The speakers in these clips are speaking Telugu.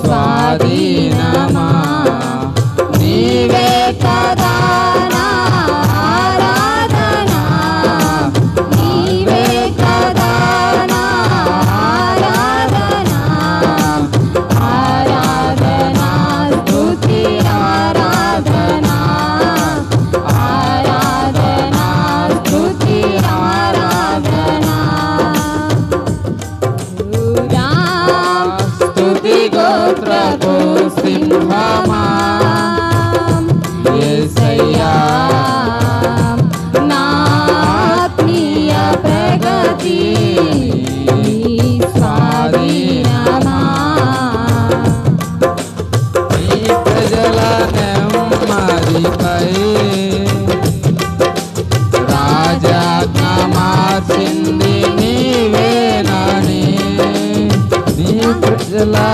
స్వాధీనమా నీవే Love.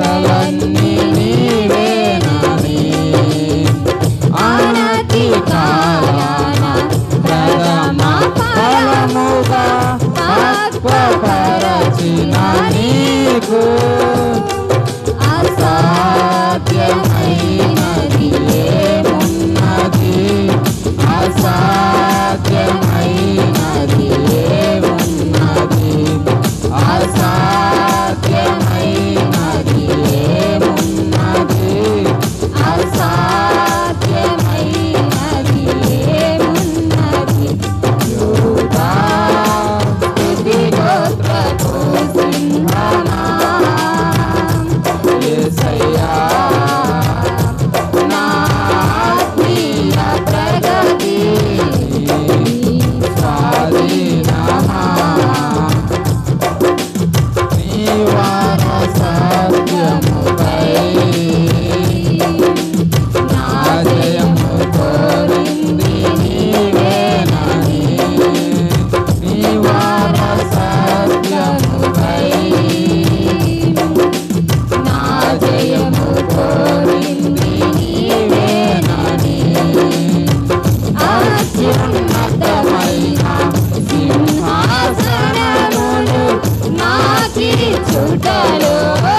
Salam शिवाय सात्यम un calor.